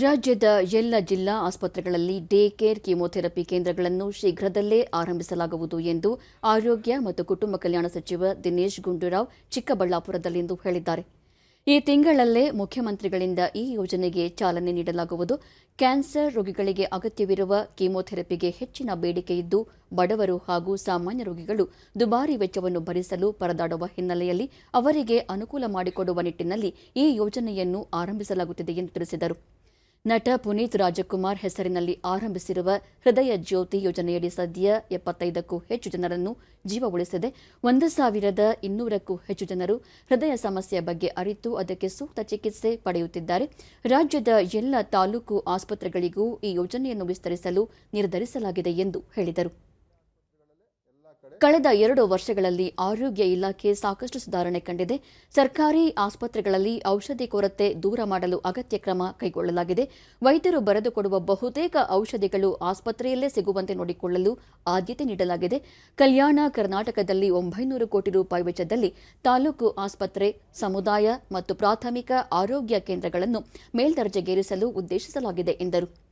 ರಾಜ್ಯದ ಎಲ್ಲ ಜಿಲ್ಲಾ ಆಸ್ಪತ್ರೆಗಳಲ್ಲಿ ಡೇ ಕೇರ್ ಕೀಮೋಥೆರಪಿ ಕೇಂದ್ರಗಳನ್ನು ಶೀಘ್ರದಲ್ಲೇ ಆರಂಭಿಸಲಾಗುವುದು ಎಂದು ಆರೋಗ್ಯ ಮತ್ತು ಕುಟುಂಬ ಕಲ್ಯಾಣ ಸಚಿವ ದಿನೇಶ್ ಗುಂಡೂರಾವ್ ಚಿಕ್ಕಬಳ್ಳಾಪುರದಲ್ಲಿಂದು ಹೇಳಿದ್ದಾರೆ. ಈ ತಿಂಗಳಲ್ಲೇ ಮುಖ್ಯಮಂತ್ರಿಗಳಿಂದ ಈ ಯೋಜನೆಗೆ ಚಾಲನೆ ನೀಡಲಾಗುವುದು. ಕ್ಯಾನ್ಸರ್ ರೋಗಿಗಳಿಗೆ ಅಗತ್ಯವಿರುವ ಕೀಮೋಥೆರಪಿಗೆ ಹೆಚ್ಚಿನ ಬೇಡಿಕೆಯಿದ್ದು ಬಡವರು ಹಾಗೂ ಸಾಮಾನ್ಯ ರೋಗಿಗಳು ದುಬಾರಿ ವೆಚ್ಚವನ್ನು ಭರಿಸಲು ಪರದಾಡುವ ಹಿನ್ನೆಲೆಯಲ್ಲಿ ಅವರಿಗೆ ಅನುಕೂಲ ಮಾಡಿಕೊಡುವ ನಿಟ್ಟಿನಲ್ಲಿ ಈ ಯೋಜನೆಯನ್ನು ಆರಂಭಿಸಲಾಗುತ್ತಿದೆ ಎಂದು ತಿಳಿಸಿದರು. ನಟ ಪುನೀತ್ ರಾಜಕುಮಾರ್ ಹೆಸರಿನಲ್ಲಿ ಆರಂಭಿಸಿರುವ ಹೃದಯ ಜ್ಯೋತಿ ಯೋಜನೆಯಡಿ ಸದ್ಯ ಎಪ್ಪತ್ತೈದಕ್ಕೂ ಹೆಚ್ಚು ಜನರನ್ನು ಜೀವ ಉಳಿಸಿದೆ ಒಂದು ಸಾವಿರದ ಇನ್ನೂರಕ್ಕೂ ಹೆಚ್ಚು ಜನರು ಹೃದಯ ಸಮಸ್ಯೆಯ ಬಗ್ಗೆ ಅರಿತು ಅದಕ್ಕೆ ಸೂಕ್ತ ಚಿಕಿತ್ಸೆ ಪಡೆಯುತ್ತಿದ್ದಾರೆ. ರಾಜ್ಯದ ಎಲ್ಲ ತಾಲೂಕು ಆಸ್ಪತ್ರೆಗಳಿಗೂ ಈ ಯೋಜನೆಯನ್ನು ವಿಸ್ತರಿಸಲು ನಿರ್ಧರಿಸಲಾಗಿದೆ ಎಂದು ಹೇಳಿದರು. ಕಳೆದ ಎರಡು ವರ್ಷಗಳಲ್ಲಿ ಆರೋಗ್ಯ ಇಲಾಖೆ ಸಾಕಷ್ಟು ಸುಧಾರಣೆ ಕಂಡಿದೆ. ಸರ್ಕಾರಿ ಆಸ್ಪತ್ರೆಗಳಲ್ಲಿ ಔಷಧಿ ಕೊರತೆ ದೂರ ಮಾಡಲು ಅಗತ್ಯ ಕ್ರಮ ಕೈಗೊಳ್ಳಲಾಗಿದೆ. ವೈದ್ಯರು ಬರೆದುಕೊಡುವ ಬಹುತೇಕ ಔಷಧಿಗಳು ಆಸ್ಪತ್ರೆಯಲ್ಲೇ ಸಿಗುವಂತೆ ನೋಡಿಕೊಳ್ಳಲು ಆದ್ಯತೆ ನೀಡಲಾಗಿದೆ. ಕಲ್ಯಾಣ ಕರ್ನಾಟಕದಲ್ಲಿ ಒಂಬೈನೂರು ಕೋಟಿ ರೂಪಾಯಿ ವೆಚ್ಚದಲ್ಲಿ ತಾಲೂಕು ಆಸ್ಪತ್ರೆ, ಸಮುದಾಯ ಮತ್ತು ಪ್ರಾಥಮಿಕ ಆರೋಗ್ಯ ಕೇಂದ್ರಗಳನ್ನು ಮೇಲ್ದರ್ಜೆಗೇರಿಸಲು ಉದ್ದೇಶಿಸಲಾಗಿದೆ ಎಂದರು.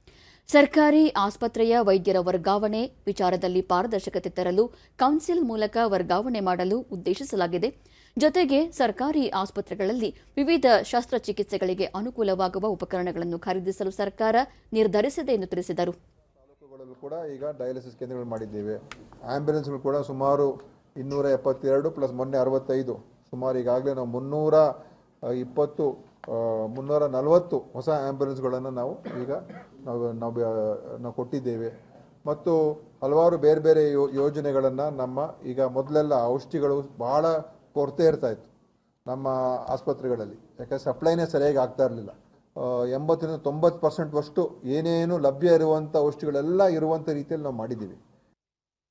ಸರ್ಕಾರಿ ಆಸ್ಪತ್ರೆಯ ವೈದ್ಯರ ವರ್ಗಾವಣೆ ವಿಚಾರದಲ್ಲಿ ಪಾರದರ್ಶಕತೆ ತರಲು ಕೌನ್ಸಿಲ್ ಮೂಲಕ ವರ್ಗಾವಣೆ ಮಾಡಲು ಉದ್ದೇಶಿಸಲಾಗಿದೆ. ಜೊತೆಗೆ ಸರ್ಕಾರಿ ಆಸ್ಪತ್ರೆಗಳಲ್ಲಿ ವಿವಿಧ ಶಸ್ತ್ರಚಿಕಿತ್ಸೆಗಳಿಗೆ ಅನುಕೂಲವಾಗುವ ಉಪಕರಣಗಳನ್ನು ಖರೀದಿಸಲು ಸರ್ಕಾರ ನಿರ್ಧರಿಸಿದೆ ಎಂದು ತಿಳಿಸಿದರು. ಕೂಡ ಈಗ ಡಯಾಲಿಸಿಸ್ ಕೇಂದ್ರಗಳು ಮಾಡಿದ್ದೇವೆ. ಆಂಬ್ಯುಲೆನ್ಸ್ಗಳು ಕೂಡ ಸುಮಾರು ಇನ್ನೂರ ಎಪ್ಪತ್ತೆರಡು ಪ್ಲಸ್ ಮೊನ್ನೆ ಅರವತ್ತೈದು. ಸುಮಾರು ಈಗಾಗಲೇ ನಾವು ಮುನ್ನೂರ ಇಪ್ಪತ್ತು ಮುನ್ನೂರ ನಲವತ್ತು ಹೊಸ ಆ್ಯಂಬುಲೆನ್ಸ್ಗಳನ್ನು ನಾವು ಈಗ ನಾವು ನಾವು ನಾವು ಕೊಟ್ಟಿದ್ದೇವೆ. ಮತ್ತು ಹಲವಾರು ಬೇರೆ ಬೇರೆ ಯೋಜನೆಗಳನ್ನು ನಮ್ಮ ಈಗ ಮೊದಲೆಲ್ಲ ಔಷಧಿಗಳು ಬಹಳ ಕೊರತೆ ಇರ್ತಾ ಇತ್ತು ನಮ್ಮ ಆಸ್ಪತ್ರೆಗಳಲ್ಲಿ. ಯಾಕಂದರೆ ಸಪ್ಲೈನೇ ಸರಿಯಾಗಿ ಆಗ್ತಾ ಇರಲಿಲ್ಲ. ಎಂಬತ್ತರಿಂದ ತೊಂಬತ್ತು ಪರ್ಸೆಂಟ್ ವಷ್ಟು ಏನೇನು ಲಭ್ಯ ಇರುವಂಥ ಔಷಧಿಗಳೆಲ್ಲ ಇರುವಂಥ ರೀತಿಯಲ್ಲಿ ನಾವು ಮಾಡಿದ್ದೀವಿ.